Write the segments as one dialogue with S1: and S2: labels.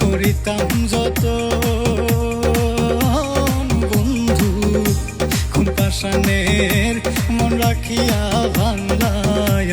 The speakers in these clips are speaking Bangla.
S1: করিতাম যত বন্ধু কোন পাশানের মন রাখিয়া ভাঙলায়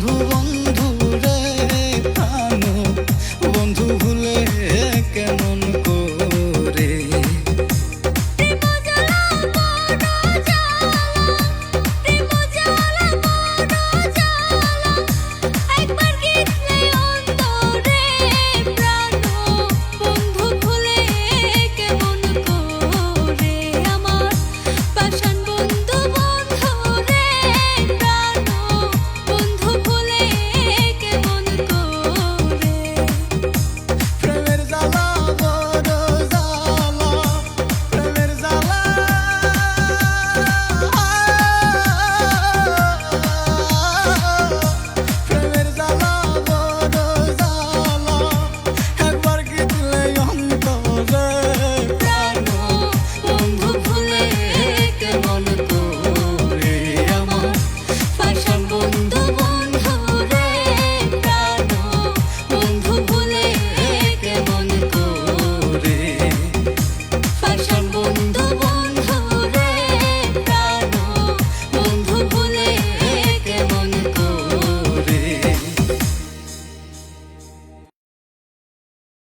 S1: tengo